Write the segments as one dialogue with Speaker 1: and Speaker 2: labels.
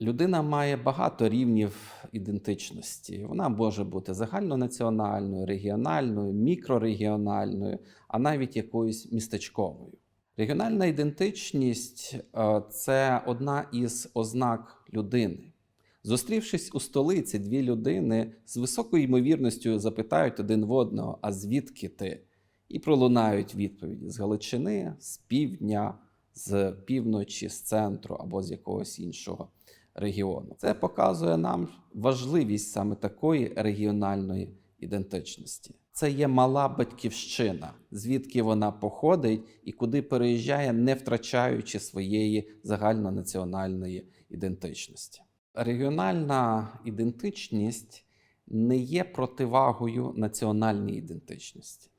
Speaker 1: Людина має багато рівнів ідентичності. Вона може бути загальнонаціональною, регіональною, мікрорегіональною, а навіть якоюсь містечковою. Регіональна ідентичність е, це одна із ознак людини. Зустрівшись у столиці, дві людини з високою ймовірністю запитають один в одного: а звідки ти? І пролунають відповіді з Галичини, з півдня, з півночі, з центру або з якогось іншого регіону. Це показує нам важливість саме такої регіональної ідентичності. Це є мала батьківщина, звідки вона походить і куди переїжджає, не втрачаючи своєї загальнонаціональної ідентичності. Регіональна ідентичність не є противагою національній ідентичності.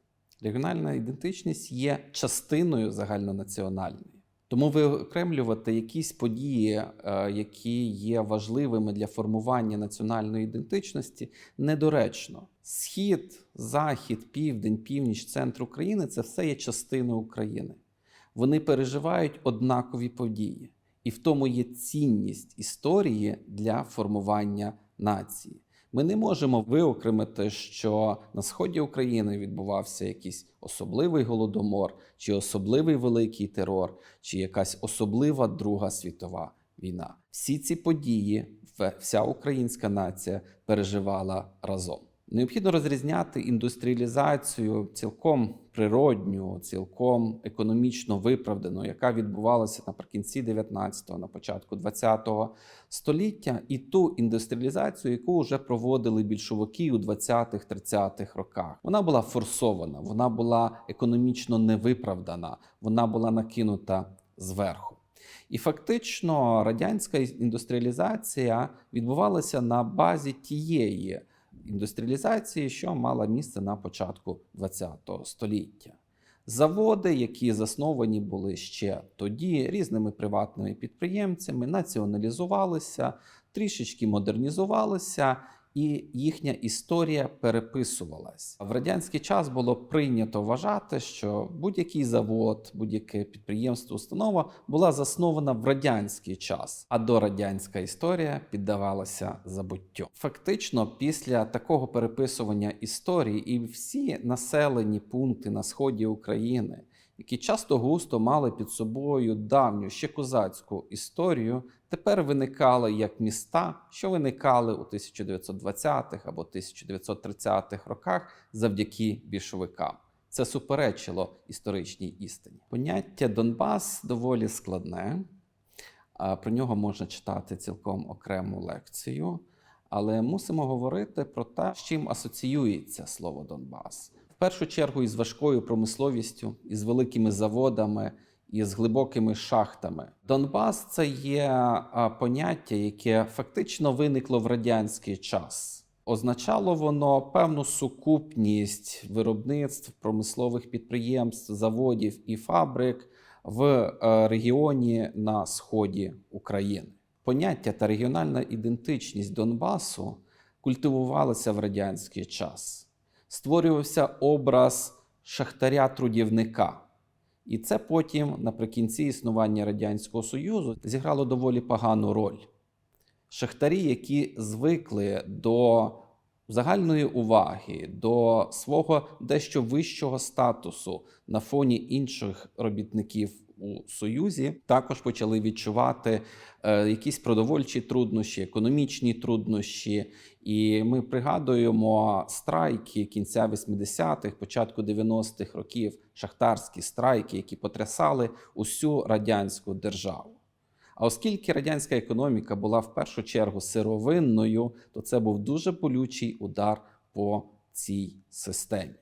Speaker 1: Регіональна ідентичність є частиною загальнонаціональної. Тому виокремлювати якісь події, е, які є важливими для формування національної ідентичності, недоречно. Схід, захід, південь, північ, центр України це все є частиною України. Вони переживають однакові події, і в тому є цінність історії для формування нації. Ми не можемо виокремити, що на сході України відбувався якийсь особливий голодомор, чи особливий великий терор, чи якась особлива Друга світова війна. Всі ці події вся українська нація переживала разом. Необхідно розрізняти індустріалізацію цілком природню, цілком економічно виправдану, яка відбувалася наприкінці 19-го, на початку 20-го століття, і ту індустріалізацію, яку вже проводили більшовики у 20-х, 30-х роках. Вона була форсована, вона була економічно невиправдана, вона була накинута зверху. І фактично радянська індустріалізація відбувалася на базі тієї індустріалізації, що мала місце на початку ХХ століття. Заводи, які засновані були ще тоді різними приватними підприємцями, націоналізувалися, трішечки модернізувалися, і їхня історія переписувалась. В радянський час було прийнято вважати, що будь-який завод, будь-яке підприємство, установа була заснована в радянський час, а дорадянська історія піддавалася забуттю. Фактично, після такого переписування історії і всі населені пункти на сході України, які часто густо мали під собою давню ще козацьку історію, тепер виникали як міста, що виникали у 1920-х або 1930-х роках завдяки більшовикам. Це суперечило історичній істині. Поняття Донбас доволі складне. Про нього можна читати цілком окрему лекцію, але мусимо говорити про те, з чим асоціюється слово Донбас. Першу чергу із важкою промисловістю, із великими заводами, із глибокими шахтами. Донбас це є поняття, яке фактично виникло в радянський час. Означало воно певну сукупність виробництв, промислових підприємств, заводів і фабрик в е, регіоні на сході України. Поняття та регіональна ідентичність Донбасу культивувалися в радянський час. Створювався образ шахтаря-трудівника. І це потім, наприкінці існування Радянського Союзу, зіграло доволі погану роль. Шахтарі, які звикли до загальної уваги, до свого дещо вищого статусу на фоні інших робітників у Союзі, також почали відчувати е, якісь продовольчі труднощі, економічні труднощі. І ми пригадуємо страйки кінця 80-х, початку 90-х років, шахтарські страйки, які потрясали усю радянську державу. А оскільки радянська економіка була в першу чергу сировинною, то це був дуже болючий удар по цій системі.